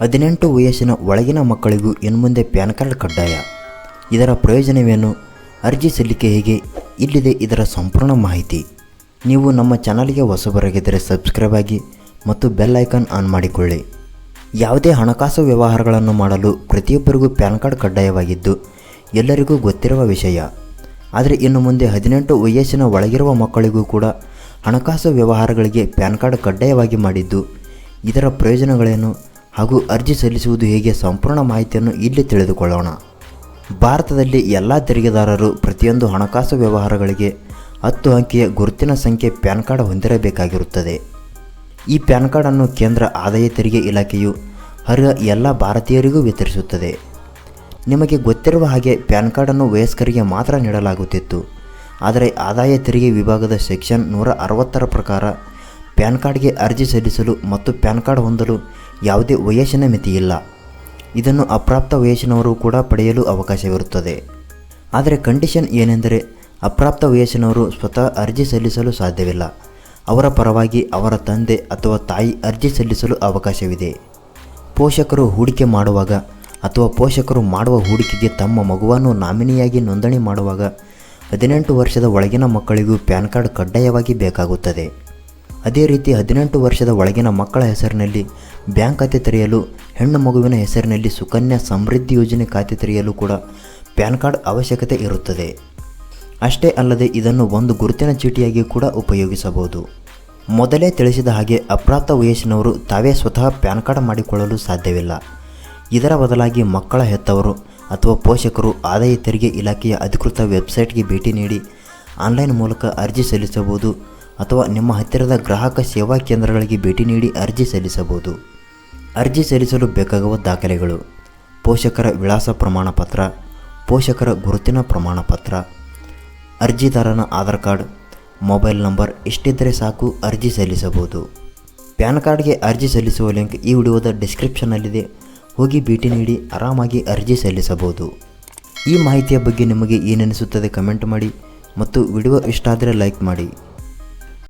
ಹದಿನೆಂಟು ವಯಸ್ಸಿನ ಒಳಗಿನ ಮಕ್ಕಳಿಗೂ ಇನ್ನು ಮುಂದೆ ಪ್ಯಾನ್ ಕಾರ್ಡ್ ಕಡ್ಡಾಯ. ಇದರ ಪ್ರಯೋಜನವೇನು? ಅರ್ಜಿ ಸಲ್ಲಿಕೆ ಹೇಗೆ? ಇಲ್ಲಿದೆ ಇದರ ಸಂಪೂರ್ಣ ಮಾಹಿತಿ. ನೀವು ನಮ್ಮ ಚಾನಲ್ಗೆ ಹೊಸಬರಾಗಿದ್ದರೆ ಸಬ್ಸ್ಕ್ರೈಬ್ ಆಗಿ ಮತ್ತು ಬೆಲ್ ಐಕಾನ್ ಆನ್ ಮಾಡಿಕೊಳ್ಳಿ. ಯಾವುದೇ ಹಣಕಾಸು ವ್ಯವಹಾರಗಳನ್ನು ಮಾಡಲು ಪ್ರತಿಯೊಬ್ಬರಿಗೂ ಪ್ಯಾನ್ ಕಾರ್ಡ್ ಕಡ್ಡಾಯವಾಗಿದ್ದು, ಎಲ್ಲರಿಗೂ ಗೊತ್ತಿರುವ ವಿಷಯ. ಆದರೆ ಇನ್ನು ಮುಂದೆ ಹದಿನೆಂಟು ವಯಸ್ಸಿನ ಒಳಗಿರುವ ಮಕ್ಕಳಿಗೂ ಕೂಡ ಹಣಕಾಸು ವ್ಯವಹಾರಗಳಿಗೆ ಪ್ಯಾನ್ ಕಾರ್ಡ್ ಕಡ್ಡಾಯವಾಗಿ ಮಾಡಿದ್ದು, ಇದರ ಪ್ರಯೋಜನಗಳೇನು? ಹಾಗೂ ಅರ್ಜಿ ಸಲ್ಲಿಸುವುದು ಹೇಗೆ ಸಂಪೂರ್ಣ ಮಾಹಿತಿಯನ್ನು ಇಲ್ಲಿ ತಿಳಿದುಕೊಳ್ಳೋಣ. ಭಾರತದಲ್ಲಿ ಎಲ್ಲ ತೆರಿಗೆದಾರರು ಪ್ರತಿಯೊಂದು ಹಣಕಾಸು ವ್ಯವಹಾರಗಳಿಗೆ ಹತ್ತು ಅಂಕಿಯ ಗುರುತಿನ ಸಂಖ್ಯೆ ಪ್ಯಾನ್ ಕಾರ್ಡ್ ಹೊಂದಿರಬೇಕಾಗಿರುತ್ತದೆ. ಈ ಪ್ಯಾನ್ ಕಾರ್ಡನ್ನು ಕೇಂದ್ರ ಆದಾಯ ತೆರಿಗೆ ಇಲಾಖೆಯು ಅರ್ಹ ಎಲ್ಲ ಭಾರತೀಯರಿಗೂ ವಿತರಿಸುತ್ತದೆ. ನಿಮಗೆ ಗೊತ್ತಿರುವ ಹಾಗೆ ಪ್ಯಾನ್ ಕಾರ್ಡನ್ನು ವಯಸ್ಕರಿಗೆ ಮಾತ್ರ ನೀಡಲಾಗುತ್ತಿತ್ತು. ಆದರೆ ಆದಾಯ ತೆರಿಗೆ ವಿಭಾಗದ ಸೆಕ್ಷನ್ ನೂರ ಅರವತ್ತರ ಪ್ರಕಾರ ಪ್ಯಾನ್ ಕಾರ್ಡ್ಗೆ ಅರ್ಜಿ ಸಲ್ಲಿಸಲು ಮತ್ತು ಪ್ಯಾನ್ ಕಾರ್ಡ್ ಹೊಂದಲು ಯಾವುದೇ ವಯಸ್ಸಿನ ಮಿತಿಯಿಲ್ಲ. ಇದನ್ನು ಅಪ್ರಾಪ್ತ ವಯಸ್ಸಿನವರು ಕೂಡ ಪಡೆಯಲು ಅವಕಾಶವಿರುತ್ತದೆ. ಆದರೆ ಕಂಡೀಷನ್ ಏನೆಂದರೆ ಅಪ್ರಾಪ್ತ ವಯಸ್ಸಿನವರು ಸ್ವತಃ ಅರ್ಜಿ ಸಲ್ಲಿಸಲು ಸಾಧ್ಯವಿಲ್ಲ. ಅವರ ಪರವಾಗಿ ಅವರ ತಂದೆ ಅಥವಾ ತಾಯಿ ಅರ್ಜಿ ಸಲ್ಲಿಸಲು ಅವಕಾಶವಿದೆ. ಪೋಷಕರು ಹೂಡಿಕೆ ಮಾಡುವಾಗ ಅಥವಾ ಪೋಷಕರು ಮಾಡುವ ಹೂಡಿಕೆಗೆ ತಮ್ಮ ಮಗುವನ್ನು ನಾಮಿನಿಯಾಗಿ ನೋಂದಣಿ ಮಾಡುವಾಗ ಹದಿನೆಂಟು ವರ್ಷದ ಒಳಗಿನ ಮಕ್ಕಳಿಗೂ ಪ್ಯಾನ್ ಕಾರ್ಡ್ ಕಡ್ಡಾಯವಾಗಿ ಬೇಕಾಗುತ್ತದೆ. ಅದೇ ರೀತಿ ಹದಿನೆಂಟು ವರ್ಷದ ಒಳಗಿನ ಮಕ್ಕಳ ಹೆಸರಿನಲ್ಲಿ ಬ್ಯಾಂಕ್ ಖಾತೆ ತೆರೆಯಲು, ಹೆಣ್ಣು ಮಗುವಿನ ಹೆಸರಿನಲ್ಲಿ ಸುಕನ್ಯಾ ಸಮೃದ್ಧಿ ಯೋಜನೆ ಖಾತೆ ತೆರೆಯಲು ಕೂಡ ಪ್ಯಾನ್ ಕಾರ್ಡ್ ಅವಶ್ಯಕತೆ ಇರುತ್ತದೆ. ಅಷ್ಟೇ ಅಲ್ಲದೆ ಇದನ್ನು ಒಂದು ಗುರುತಿನ ಚೀಟಿಯಾಗಿ ಕೂಡ ಉಪಯೋಗಿಸಬಹುದು. ಮೊದಲೇ ತಿಳಿಸಿದ ಹಾಗೆ ಅಪ್ರಾಪ್ತ ವಯಸ್ಸಿನವರು ತಾವೇ ಸ್ವತಃ ಪ್ಯಾನ್ ಕಾರ್ಡ್ ಮಾಡಿಕೊಳ್ಳಲು ಸಾಧ್ಯವಿಲ್ಲ. ಇದರ ಬದಲಾಗಿ ಮಕ್ಕಳ ಹೆತ್ತವರು ಅಥವಾ ಪೋಷಕರು ಆದಾಯ ತೆರಿಗೆ ಇಲಾಖೆಯ ಅಧಿಕೃತ ವೆಬ್ಸೈಟ್ಗೆ ಭೇಟಿ ನೀಡಿ ಆನ್ಲೈನ್ ಮೂಲಕ ಅರ್ಜಿ ಸಲ್ಲಿಸಬಹುದು ಅಥವಾ ನಿಮ್ಮ ಹತ್ತಿರದ ಗ್ರಾಹಕ ಸೇವಾ ಕೇಂದ್ರಗಳಿಗೆ ಭೇಟಿ ನೀಡಿ ಅರ್ಜಿ ಸಲ್ಲಿಸಬಹುದು. ಅರ್ಜಿ ಸಲ್ಲಿಸಲು ಬೇಕಾಗುವ ದಾಖಲೆಗಳು. ಪೋಷಕರ ವಿಳಾಸ ಪ್ರಮಾಣಪತ್ರ ಪೋಷಕರ ಗುರುತಿನ ಪ್ರಮಾಣಪತ್ರ ಅರ್ಜಿದಾರನ ಆಧಾರ್ ಕಾರ್ಡ್, ಮೊಬೈಲ್ ನಂಬರ್ ಇಷ್ಟಿದ್ದರೆ ಸಾಕು ಅರ್ಜಿ ಸಲ್ಲಿಸಬಹುದು. ಪ್ಯಾನ್ ಕಾರ್ಡ್ಗೆ ಅರ್ಜಿ ಸಲ್ಲಿಸುವ ಲಿಂಕ್ ಈ ವಿಡಿಯೋದ ಡಿಸ್ಕ್ರಿಪ್ಷನ್ನಲ್ಲಿದೆ. ಹೋಗಿ ಭೇಟಿ ನೀಡಿ ಆರಾಮಾಗಿ ಅರ್ಜಿ ಸಲ್ಲಿಸಬಹುದು. ಈ ಮಾಹಿತಿಯ ಬಗ್ಗೆ ನಿಮಗೆ ಏನೆನಿಸುತ್ತದೆ ಕಮೆಂಟ್ ಮಾಡಿ ಮತ್ತು ವಿಡಿಯೋ ಇಷ್ಟ ಆದರೆ ಲೈಕ್ ಮಾಡಿ.